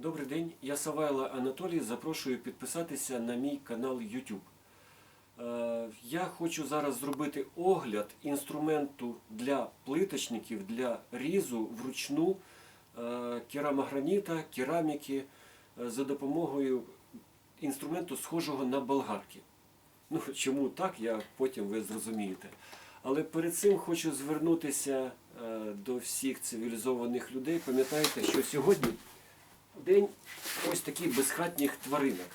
Добрий день, я Савайло Анатолій. Запрошую підписатися на мій канал YouTube. Е, Я хочу зараз зробити огляд інструменту для плиточників, для різу вручну е, керамограніта, кераміки е, за допомогою інструменту, схожого на болгарки. Ну, чому так, я потім ви зрозумієте. Але перед цим хочу звернутися до всіх цивілізованих людей. Пам'ятайте, що сьогодні день ось таких безхатніх тваринок.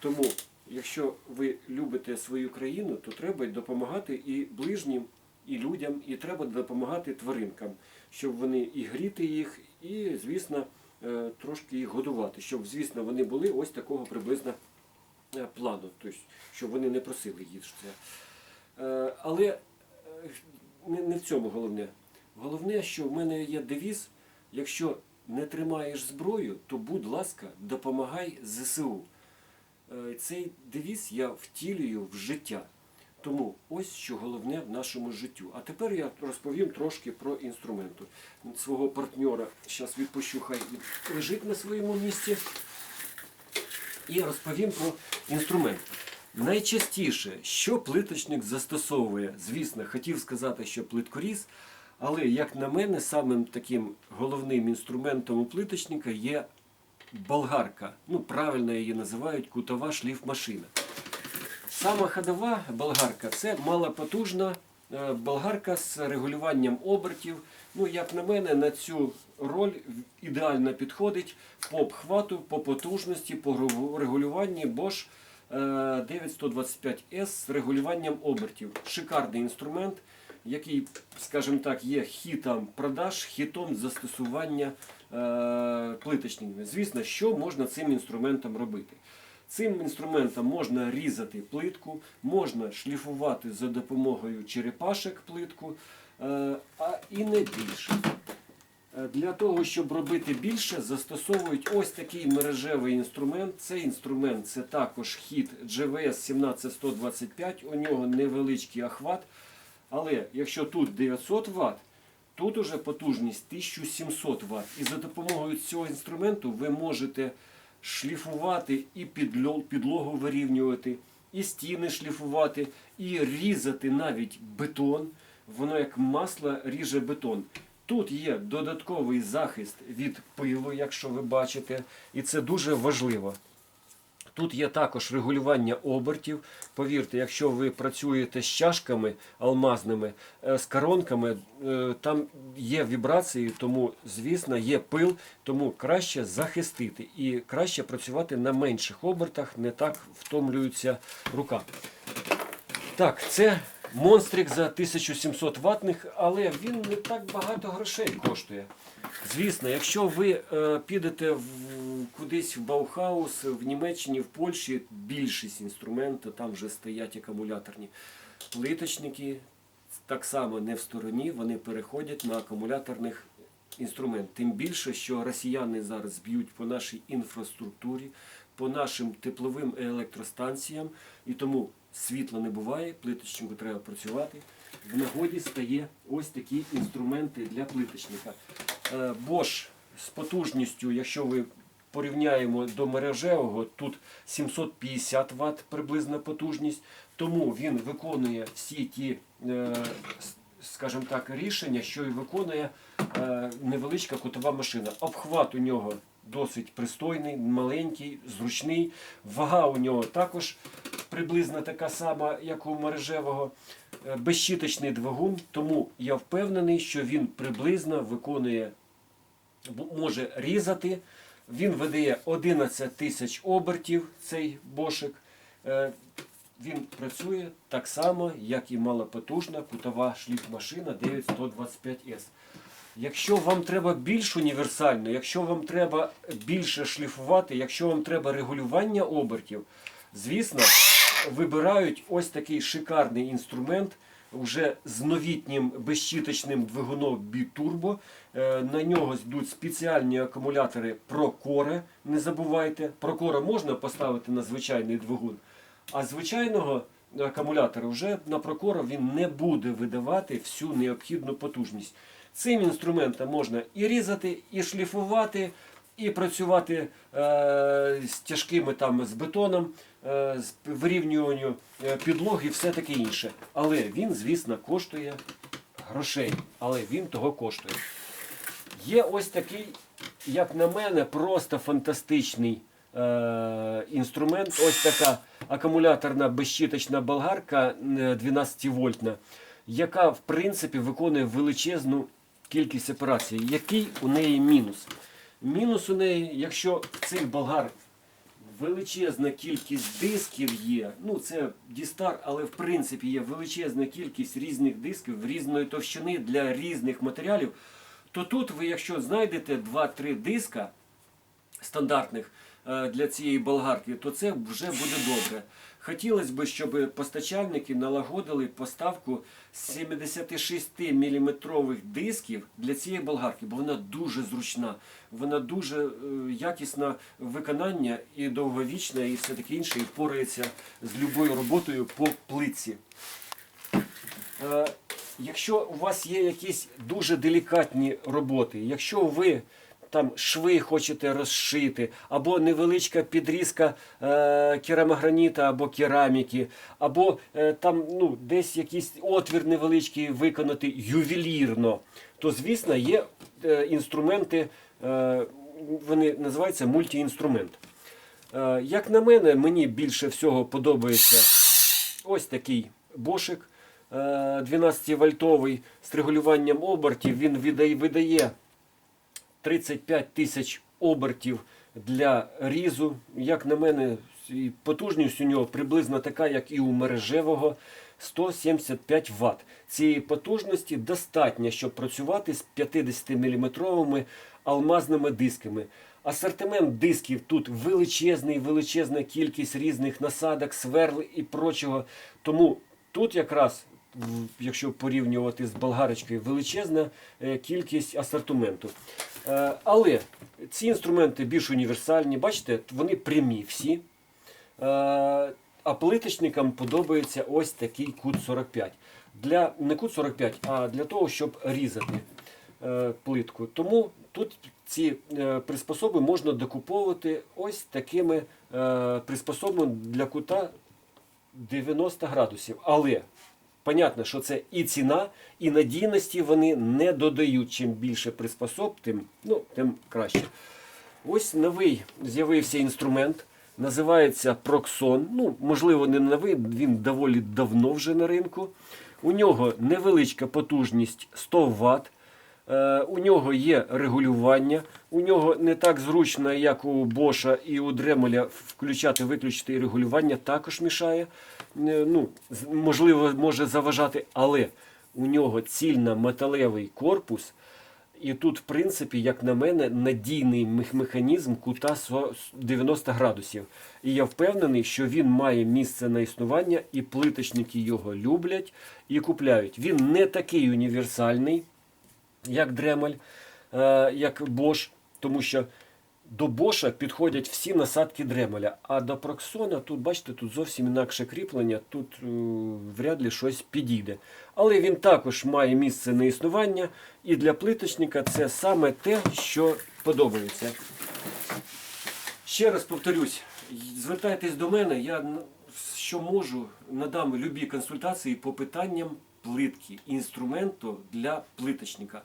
Тому, якщо ви любите свою країну, то треба допомагати і ближнім, і людям, і треба допомагати тваринкам, щоб вони і гріти їх, і, звісно, е, трошки їх годувати, щоб, звісно, вони були ось такого приблизно е, плану, тобто, щоб вони не просили їжте. Е, Але не в цьому головне. Головне, що в мене є девіз, якщо не тримаєш зброю, то будь ласка, допомагай ЗСУ. Е, Цей девіз я втілюю в життя. Тому ось що головне в нашому життю. А тепер я розповім трошки про інструменти. Свого партнера зараз відпущу, хай лежить на своєму місці. І розповім про інструмент. Найчастіше, що плиточник застосовує, звісно, хотів сказати, що плиткоріз, але, як на мене, самим таким головним інструментом у плиточника є болгарка. Ну, правильно її називають кутова шліфмашина. Сама ходова болгарка це малопотужна е, болгарка з регулюванням обертів. Ну, як на мене, на цю роль ідеально підходить по обхвату, по потужності, по регулюванні Bosch е, 9125S з регулюванням обертів. Шикарний інструмент, який, скажімо так, є хітом продаж, хітом застосування е, плиточниками. Звісно, що можна цим інструментом робити? Цим інструментом можна різати плитку, можна шліфувати за допомогою черепашок плитку, е, а і не більше. Е, Для того, щоб робити більше, застосовують ось такий мережевий інструмент. Цей інструмент це також хід GVS 17125, у нього невеличкий охват. Але якщо тут 900 Вт, тут уже потужність 1700 Вт. І за допомогою цього інструменту ви можете шліфувати і підлогу вирівнювати, і стіни шліфувати, і різати навіть бетон. Воно як масло ріже бетон. Тут є додатковий захист від пилу, якщо ви бачите, і це дуже важливо. Тут є також регулювання обертів. Повірте, якщо ви працюєте з чашками алмазними, е, з коронками, е, там є вібрації, тому, звісно, є пил, тому краще захистити і краще працювати на менших обертах, не так втомлюється рука. Так, це монстрик за 1700 ватних, але він не так багато грошей коштує. Звісно, якщо ви е, підете в, кудись в Баухаус, в Німеччині, в Польщі, більшість інструментів, там вже стоять акумуляторні плиточники, так само не в стороні, вони переходять на акумуляторних інструмент. Тим більше, що росіяни зараз б'ють по нашій інфраструктурі, по нашим тепловим електростанціям, і тому світла не буває, плиточнику треба працювати. В нагоді стає ось такі інструменти для плиточника. Е, Bosch з потужністю, якщо ви порівняємо до мережевого, тут 750 Вт приблизна потужність, тому він виконує всі ті, е, скажімо так, рішення, що і виконує е, невеличка кутова машина. Обхват у нього досить пристойний, маленький, зручний. Вага у нього також приблизно така сама, як у мережевого. Е, Безщіточний двигун, тому я впевнений, що він приблизно виконує може різати. Він видає 11 тисяч обертів, цей бошик. Е, Він працює так само, як і малопотужна кутова шліфмашина 9125S. Якщо вам треба більш універсально, якщо вам треба більше шліфувати, якщо вам треба регулювання обертів, звісно, вибирають ось такий шикарний інструмент вже з новітнім безщіточним двигуном Бітурбо. Е, На нього йдуть спеціальні акумулятори Procore. Не забувайте, Procore можна поставити на звичайний двигун, а звичайного акумулятора вже на Procore він не буде видавати всю необхідну потужність. Цим інструментом можна і різати, і шліфувати, і працювати е, з тяжкими там з бетоном, е, з вирівнюванням е, підлоги і все таке інше. Але він, звісно, коштує грошей, але він того коштує. Є ось такий, як на мене, просто фантастичний е, інструмент. Ось така акумуляторна безщіточна болгарка 12 вольтна, яка в принципі виконує величезну кількість операцій. Який у неї мінус? Мінус у неї, якщо цих болгар величезна кількість дисків є. Ну, це Дістар, але в принципі є величезна кількість різних дисків різної товщини для різних матеріалів. То тут ви, якщо знайдете 2-3 диска стандартних для цієї болгарки, то це вже буде добре. Хотілося б, щоб постачальники налагодили поставку 76-мм дисків для цієї болгарки, бо вона дуже зручна, вона дуже е, якісна виконання і довговічна, і все таке інше, і впорається з любою роботою по плитці. Е, Якщо у вас є якісь дуже делікатні роботи, якщо ви там шви хочете розшити, або невеличка підрізка е, керамограніта або кераміки, або е, там ну, десь якийсь отвір невеличкий виконати ювелірно, то звісно є е, інструменти, е, вони називаються мультіінструмент. Е, як на мене, мені більше всього подобається ось такий бошик. 12-вольтовий з регулюванням обертів. Він видає 35 тисяч обертів для різу. Як на мене, потужність у нього приблизно така, як і у мережевого 175 Вт. Цієї потужності достатньо, щоб працювати з 50-мм алмазними дисками. Асортимент дисків тут величезний, величезна кількість різних насадок, сверл і прочого. Тому тут якраз якщо порівнювати з болгарочкою, величезна е, кількість асортименту. Е, Але ці інструменти більш універсальні, бачите, вони прямі всі. Е, А плиточникам подобається ось такий кут 45. Для, не кут 45, а для того, щоб різати е, плитку. Тому тут ці приспособи можна докуповувати ось такими приспособами для кута 90 градусів. Але понятно, що це і ціна, і надійності вони не додають. Чим більше приспособ, тим, ну, тим краще. Ось новий з'явився інструмент. Називається Proxon. Ну, можливо, не новий, він доволі давно вже на ринку. У нього невеличка потужність 100 Вт. Е, у нього є регулювання, у нього не так зручно, як у Боша і у Дремеля включати, виключити і регулювання також мішає. Е, Ну, можливо, може заважати, але у нього цільно металевий корпус. І тут, в принципі, як на мене, надійний механізм кута со- 90 градусів. І я впевнений, що він має місце на існування, і плиточники його люблять і купляють. Він не такий універсальний, як Дремель, е, як Bosch, тому що до Боша підходять всі насадки Дремеля, а до Проксона тут, бачите, тут зовсім інакше кріплення, тут е, вряд ли щось підійде. Але він також має місце на існування, і для плиточника це саме те, що подобається. Ще раз повторюсь, звертайтесь до мене, я що можу, надам любі консультації по питанням плитки, інструменту для плиточника.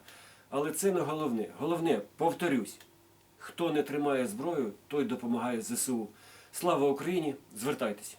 Але це не головне. Головне, повторюсь, хто не тримає зброю, той допомагає ЗСУ. Слава Україні! Звертайтеся!